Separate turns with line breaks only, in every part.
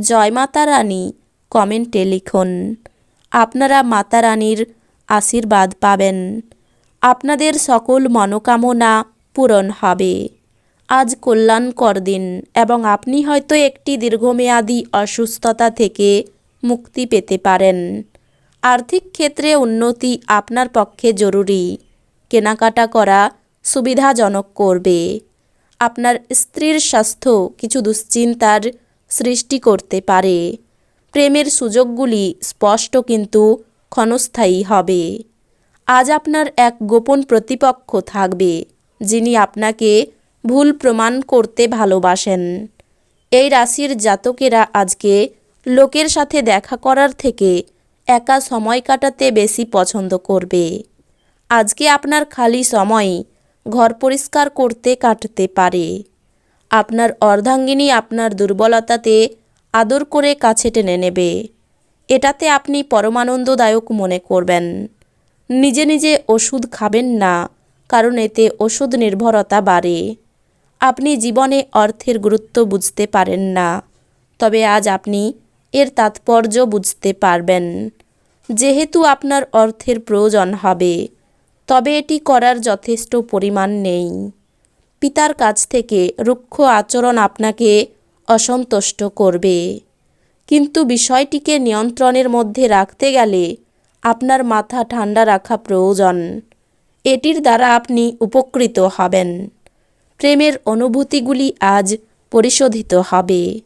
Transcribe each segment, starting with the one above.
জয় মাতারানী কমেন্টে লিখুন। আপনারা মাতারানীর আশীর্বাদ পাবেন। আপনাদের সকল মনোকামনা পূরণ হবে। আজ কল্যাণকর দিন এবং আপনি হয়তো একটি দীর্ঘমেয়াদী অসুস্থতা থেকে মুক্তি পেতে পারেন। আর্থিক ক্ষেত্রে উন্নতি আপনার পক্ষে জরুরি। কেনাকাটা করা সুবিধাজনক করবে। আপনার স্ত্রীর স্বাস্থ্য কিছু দুশ্চিন্তার সৃষ্টি করতে পারে। প্রেমের সুযোগগুলি স্পষ্ট কিন্তু ক্ষণস্থায়ী হবে। আজ আপনার এক গোপন প্রতিপক্ষ থাকবে, যিনি আপনাকে ভুল প্রমাণ করতে ভালোবাসেন। এই রাশির জাতকেরা আজকে লোকের সাথে দেখা করার থেকে একা সময় কাটাতে বেশি পছন্দ করবে। আজকে আপনার খালি সময় ঘর পরিষ্কার করতে কাটতে পারে। আপনার অর্ধাঙ্গিনী আপনার দুর্বলতাতে আদর করে কাছে টেনে নেবে। এটাতে আপনি পরমানন্দদায়ক মনে করবেন। নিজে নিজে ওষুধ খাবেন না, কারণ এতে ওষুধ নির্ভরতা বাড়ে। আপনি জীবনে অর্থের গুরুত্ব বুঝতে পারেন না, তবে আজ আপনি এর তাৎপর্য বুঝতে পারবেন। যেহেতু আপনার অর্থের প্রয়োজন হবে, তবে এটি করার যথেষ্ট পরিমাণ নেই। পিতার কাছ থেকে রুক্ষ আচরণ আপনাকে অসন্তুষ্ট করবে। কিন্তু বিষয়টিকে নিয়ন্ত্রণের মধ্যে রাখতে গেলে আপনার মাথা ঠান্ডা রাখা প্রয়োজন। এটির দ্বারা আপনি উপকৃত হবেন। প্রেমের অনুভূতিগুলি আজ পরিশোধিত হবে।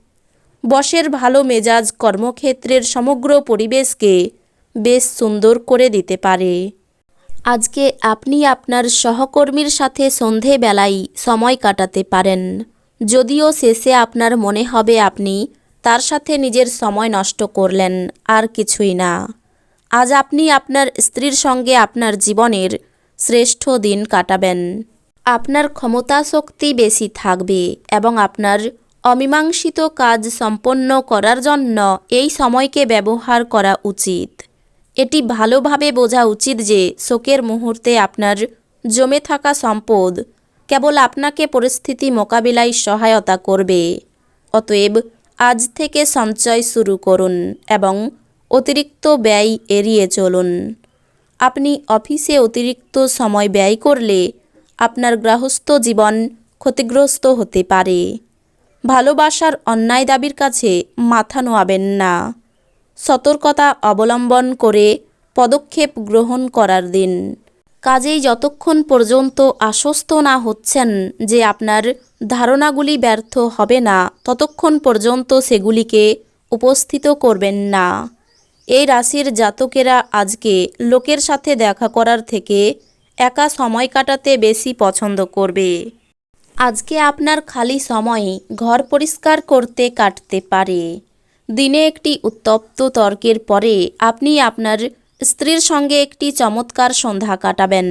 বসের ভালো মেজাজ কর্মক্ষেত্রের সমগ্র পরিবেশকে বেশ সুন্দর করে দিতে পারে। আজকে আপনি আপনার সহকর্মীর সাথে সন্ধেবেলায় সময় কাটাতে পারেন। যদিও শেষে আপনার মনে হবে আপনি তার সাথে নিজের সময় নষ্ট করলেন, আর কিছুই না। আজ আপনি আপনার স্ত্রীর সঙ্গে আপনার জীবনের শ্রেষ্ঠ দিন কাটাবেন। আপনার ক্ষমতা শক্তি বেশি থাকবে এবং আপনার অমীমাংসিত কাজ সম্পন্ন করার জন্য এই সময়কে ব্যবহার করা উচিত। এটি ভালোভাবে বোঝা উচিত যে শোকের মুহূর্তে আপনার জমে থাকা সম্পদ কেবল আপনাকে পরিস্থিতি মোকাবিলায় সহায়তা করবে। অতএব আজ থেকে সঞ্চয় শুরু করুন এবং অতিরিক্ত ব্যয় এড়িয়ে চলুন। আপনি অফিসে অতিরিক্ত সময় ব্যয় করলে আপনার গৃহস্থ জীবন ক্ষতিগ্রস্ত হতে পারে। ভালোবাসার অন্যায় দাবির কাছে মাথা নোয়াবেন না। সতর্কতা অবলম্বন করে পদক্ষেপ গ্রহণ করার দিন। কাজেই যতক্ষণ পর্যন্ত আশ্বস্ত না হচ্ছেন যে আপনার ধারণাগুলি ব্যর্থ হবে না, ততক্ষণ পর্যন্ত সেগুলিকে উপস্থিত করবেন না। এই রাশির জাতকেরা আজকে লোকের সাথে দেখা করার থেকে একা সময় কাটাতে বেশি পছন্দ করবে। আজকে আপনার খালি সময় ঘর পরিষ্কার করতে কাটতে পারে। দিনে একটি উত্তপ্ত তর্কের পরে আপনি আপনার স্ত্রীর সঙ্গে একটি চমৎকার সন্ধ্যা কাটাবেন।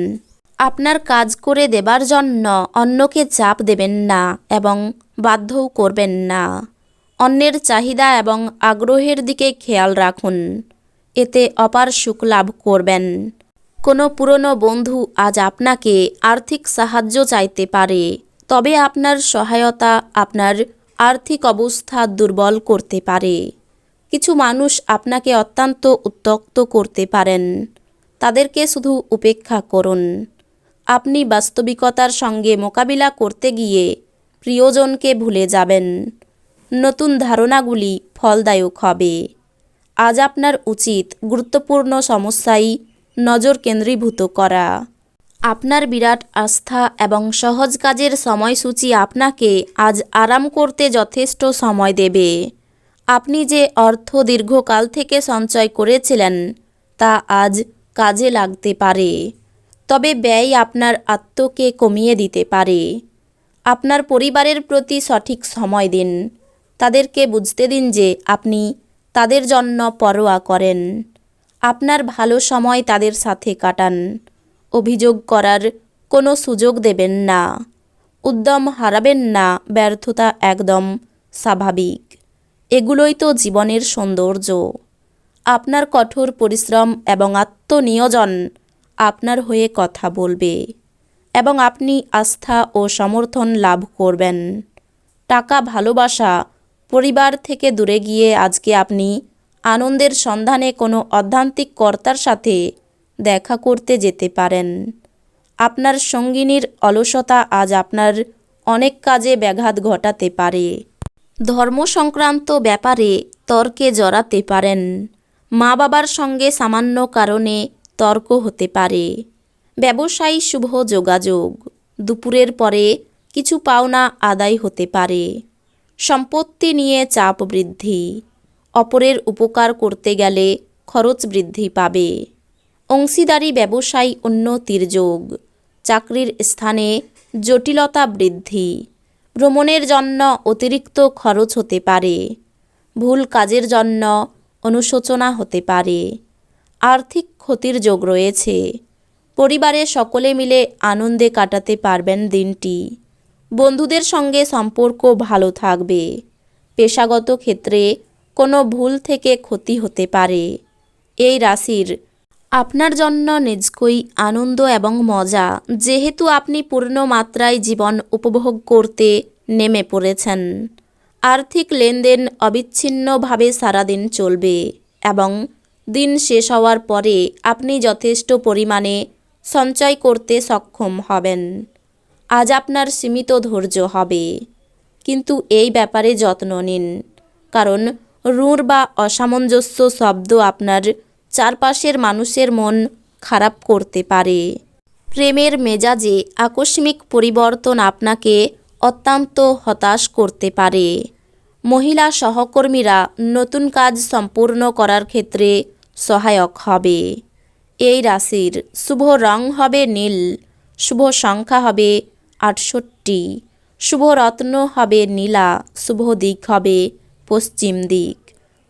আপনার কাজ করে দেবার জন্য অন্যকে চাপ দেবেন না এবং বাধ্যও করবেন না। অন্যের চাহিদা এবং আগ্রহের দিকে খেয়াল রাখুন। এতে অপার সুখ লাভ করবেন। কোনো পুরনো বন্ধু আজ আপনাকে আর্থিক সাহায্য চাইতে পারে, তবে আপনার সহায়তা আপনার আর্থিক অবস্থা দুর্বল করতে পারে। কিছু মানুষ আপনাকে অত্যন্ত উত্তক্ত করতে পারেন। তাদেরকে শুধু উপেক্ষা করুন। আপনি বাস্তবিকতার সঙ্গে মোকাবিলা করতে গিয়ে প্রিয়জনকে ভুলে যাবেন। নতুন ধারণাগুলি ফলদায়ক হবে। আজ আপনার উচিত গুরুত্বপূর্ণ সমস্যায় নজর কেন্দ্রীভূত করা। আপনার বিরাট আস্থা এবং সহজ কাজের সময়সূচি আপনাকে আজ আরাম করতে যথেষ্ট সময় দেবে। আপনি যে অর্থ দীর্ঘকাল থেকে সঞ্চয় করেছিলেন, তা আজ কাজে লাগতে পারে। তবে ব্যয় আপনার আত্মকে কমিয়ে দিতে পারে। আপনার পরিবারের প্রতি সঠিক সময় দিন। তাদেরকে বুঝতে দিন যে আপনি তাদের জন্য পরোয়া করেন। আপনার ভালো সময় তাদের সাথে কাটান। অভিযোগ করার কোনো সুযোগ দেবেন না। উদ্যম হারাবেন না, ব্যর্থতা একদম স্বাভাবিক। এগুলোই তো জীবনের সৌন্দর্য। আপনার কঠোর পরিশ্রম এবং আত্মনিয়োজন আপনার হয়ে কথা বলবে এবং আপনি আস্থা ও সমর্থন লাভ করবেন। টাকা ভালোবাসা পরিবার থেকে দূরে গিয়ে আজকে আপনি আনন্দের সন্ধানে কোনো অধ্যান্তিক কর্তার সাথে দেখা করতে যেতে পারেন। আপনার সঙ্গিনীর অলসতা আজ আপনার অনেক কাজে ব্যাঘাত ঘটাতে পারে। ধর্ম সংক্রান্ত ব্যাপারে তর্কে জড়াতে পারেন। মা বাবার সঙ্গে সামান্য কারণে তর্ক হতে পারে। ব্যবসায়ী শুভ যোগাযোগ। দুপুরের পরে কিছু পাওনা আদায় হতে পারে। সম্পত্তি নিয়ে চাপ বৃদ্ধি। অপরের উপকার করতে গেলে খরচ বৃদ্ধি পাবে। অংশীদারি ব্যবসায় উন্নতির যোগ চাকরির স্থানে জটিলতা বৃদ্ধি। ভ্রমণের জন্য অতিরিক্ত খরচ হতে পারে। ভুল কাজের জন্য অনুশোচনা হতে পারে। আর্থিক ক্ষতির যোগ রয়েছে। পরিবারে সকলে মিলে আনন্দে কাটাতে পারবেন দিনটি। বন্ধুদের সঙ্গে সম্পর্ক ভালো থাকবে। পেশাগত ক্ষেত্রে কোনো ভুল থেকে ক্ষতি হতে পারে। এই রাশির আপনার জন্য নিজকই আনন্দ এবং মজা। যেহেতু আপনি পূর্ণ মাত্রায় জীবন উপভোগ করতে নেমে পড়েছেন। আর্থিক লেনদেন অবিচ্ছিন্নভাবে সারাদিন চলবে এবং দিন শেষ হওয়ার পরে আপনি যথেষ্ট পরিমাণে সঞ্চয় করতে সক্ষম হবেন। আজ আপনার সীমিত ধৈর্য হবে। কিন্তু এই ব্যাপারে যত্ন নিন। কারণ রুঁড় বা অসামঞ্জস্য শব্দ আপনার চারপাশের মানুষের মন খারাপ করতে পারে। প্রেমের মেজাজে আকস্মিক পরিবর্তন আপনাকে অত্যন্ত হতাশ করতে পারে। মহিলা সহকর্মীরা নতুন কাজ সম্পূর্ণ করার ক্ষেত্রে সহায়ক হবে। এই রাশির শুভ রং হবে নীল, শুভ সংখ্যা হবে আটষট্টি, শুভ রত্ন হবে নীলা, শুভ দিক হবে পশ্চিম দিক।